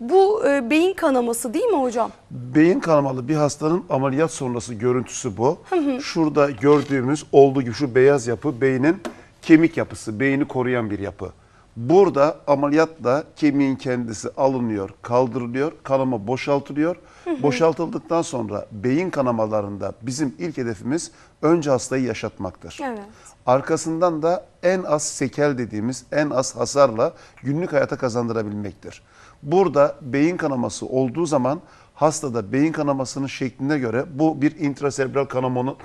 Bu e, beyin kanaması değil mi hocam? Beyin kanamalı bir hastanın ameliyat sonrası görüntüsü bu. Şurada gördüğümüz olduğu gibi şu beyaz yapı beynin kemik yapısı, beyni koruyan bir yapı. Burada ameliyatla kemiğin kendisi alınıyor, kaldırılıyor, kanama boşaltılıyor. Boşaltıldıktan sonra beyin kanamalarında bizim ilk hedefimiz önce hastayı yaşatmaktır. Evet. Arkasından da en az sekel dediğimiz en az hasarla günlük hayata kazandırabilmektir. Burada beyin kanaması olduğu zaman hastada beyin kanamasının şekline göre bu bir intraserebral kanamanın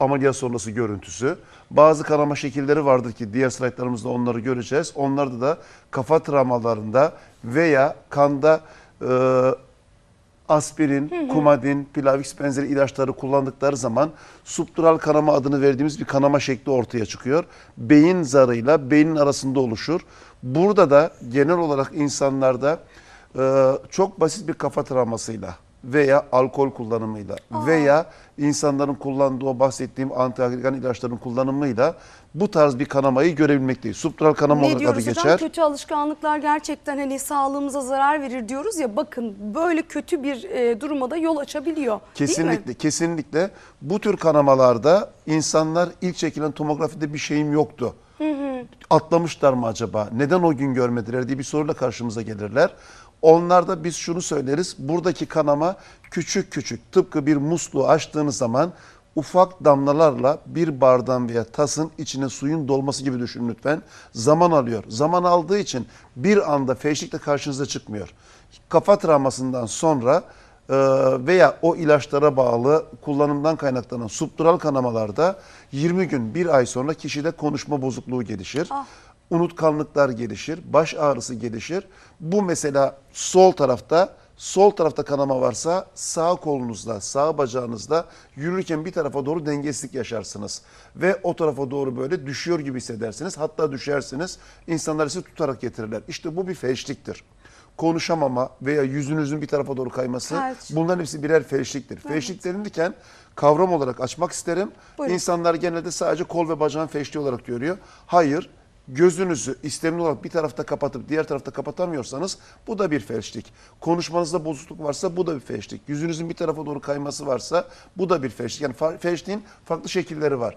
ameliyat sonrası görüntüsü. Bazı kanama şekilleri vardır ki diğer slaytlarımızda onları göreceğiz. Onlarda da kafa travmalarında veya kanda e, aspirin, kumadin, plavix benzeri ilaçları kullandıkları zaman subdural kanama adını verdiğimiz bir kanama şekli ortaya çıkıyor. Beyin zarıyla beynin arasında oluşur. Burada da genel olarak insanlarda e, çok basit bir kafa travmasıyla veya alkol kullanımıyla veya insanların kullandığı o bahsettiğim antiagregan ilaçların kullanımıyla bu tarz bir kanamayı görebilmekteyiz. Subdural kanama Ne olarak adı diyoruz hocam? geçer. Kötü alışkanlıklar gerçekten hani sağlığımıza zarar verir diyoruz ya bakın böyle kötü bir e, duruma da yol açabiliyor. Kesinlikle, kesinlikle. Bu tür kanamalarda insanlar ilk çekilen tomografide bir şeyim yoktu. Atlamışlar mı acaba? Neden o gün görmediler diye bir soruyla karşımıza gelirler. Onlarda biz şunu söyleriz. Buradaki kanama küçük küçük tıpkı bir musluğu açtığınız zaman ufak damlalarla bir bardağın veya tasın içine suyun dolması gibi düşünün lütfen. Zaman alıyor. Zaman aldığı için bir anda feşlikle karşınıza çıkmıyor. Kafa travmasından sonra veya o ilaçlara bağlı kullanımdan kaynaklanan subdural kanamalarda 20 gün, bir ay sonra kişide konuşma bozukluğu gelişir. Ah. Unutkanlıklar gelişir, baş ağrısı gelişir. Bu mesela sol tarafta, sol tarafta kanama varsa sağ kolunuzda, sağ bacağınızda yürürken bir tarafa doğru dengesizlik yaşarsınız. Ve o tarafa doğru böyle düşüyor gibi hissedersiniz. Hatta düşersiniz. İnsanlar sizi tutarak getirirler. İşte bu bir felçliktir konuşamama veya yüzünüzün bir tarafa doğru kayması Felç. bunların hepsi birer felçliktir. Felçlik denilirken kavram olarak açmak isterim. Buyurun. İnsanlar genelde sadece kol ve bacağın felçliği olarak görüyor. Hayır. Gözünüzü istemli olarak bir tarafta kapatıp diğer tarafta kapatamıyorsanız bu da bir felçlik. Konuşmanızda bozukluk varsa bu da bir felçlik. Yüzünüzün bir tarafa doğru kayması varsa bu da bir felçlik. Yani felçliğin farklı şekilleri var.